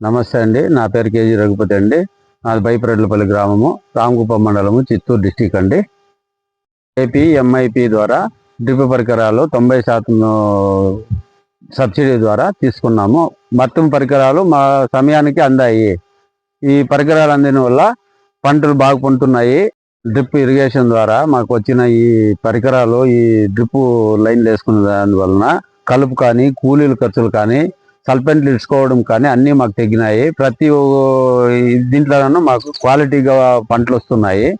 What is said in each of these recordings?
నమస్తే అండి. నా పేరు కేజీ రఘుపతి అండి. నాది బైపరెడ్లపల్లి గ్రామము రామగుప్ప మండలము చిత్తూరు డిస్టిక్ అండి. ఏపీ ఎంఐపి ద్వారా డ్రిప్ పరికరాలు తొంభై శాతం సబ్సిడీ ద్వారా తీసుకున్నాము. మొత్తం పరికరాలు మా సమయానికి అందాయి. ఈ పరికరాలు అందిన వల్ల పంటలు బాగా పండుతున్నాయి. డ్రిప్ ఇరిగేషన్ ద్వారా మాకు వచ్చిన ఈ పరికరాలు ఈ డ్రిప్ లైన్లు వేసుకున్న దానివలన కలుపు కానీ కూలీల ఖర్చులు కానీ సల్పెంట్లు ఇచ్చుకోవడం కానీ అన్నీ మాకు తగ్గినాయి. ప్రతి దీంట్లోనూ మాకు క్వాలిటీగా పంటలు వస్తున్నాయి.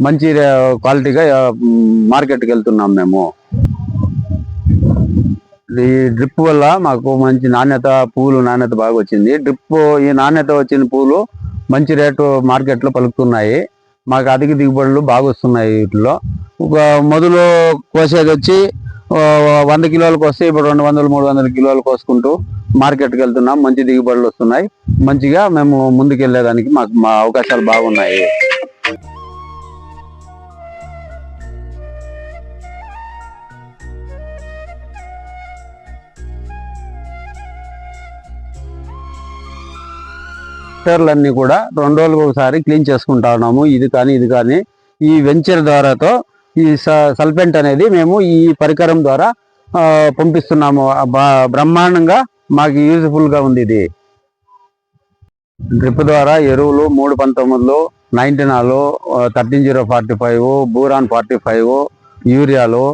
మంచి రే- క్వాలిటీగా మార్కెట్కి వెళ్తున్నాం మేము. ఈ డ్రిప్ వల్ల మాకు మంచి నాణ్యత పూలు నాణ్యత బాగా వచ్చింది. డ్రిప్ ఈ నాణ్యత వచ్చిన పూలు మంచి రేటు మార్కెట్లో పలుకుతున్నాయి. మాకు అధిక దిగుబడులు బాగా వస్తున్నాయి వీటిలో ఒక మొదలు కోసేది వచ్చి వంద కిలోలకు వస్తే ఇప్పుడు రెండు వందలు మూడు వందల కిలోలు కోసుకుంటూ మార్కెట్కి వెళ్తున్నాం. మంచి దిగుబడులు వస్తున్నాయి. మంచిగా మేము ముందుకు వెళ్ళేదానికి మాకు మా అవకాశాలు బాగున్నాయి. ట్రాక్టర్లన్నీ కూడా రెండు రోజులకు ఒకసారి క్లీన్ చేసుకుంటా ఉన్నాము. ఇది కానీ ఇది కానీ ఈ వెంచర్ ద్వారాతో ఈ స- సల్ఫెంట్ అనేది మేము ఈ పరికరం ద్వారా పంపిస్తున్నాము. బ్రహ్మాండంగా మాకు యూజ్ఫుల్గా ఉంది ఇది. డ్రిప్ ద్వారా ఎరువులు మూడు పంతొమ్మిదిలో నైన్టీనాలు thirteen zero forty five boron forty five యూరియాలు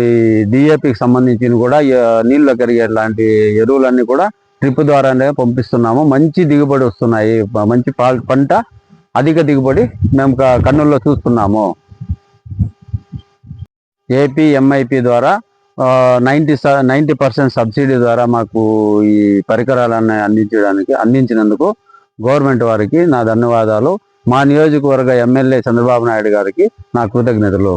ఈ డిఏపికి సంబంధించిన కూడా నీళ్ళు కరిగే లాంటి ఎరువులన్నీ కూడా డ్రిప్ ద్వారానే పంపిస్తున్నాము. మంచి దిగుబడి వస్తున్నాయి. మంచి పంట అధిక దిగుబడి మేము కన్నుల్లో చూస్తున్నాము. ఏపీ ఎంఐపి ద్వారా నైంటీ నైంటీ పర్సెంట్ సబ్సిడీ ద్వారా మాకు ఈ పరికరాలన్నీ అందించడానికి అందించినందుకు గవర్నమెంట్ వారికి నా ధన్యవాదాలు. మా నియోజకవర్గ ఎమ్మెల్యే చంద్రబాబు నాయుడు గారికి నా కృతజ్ఞతలు.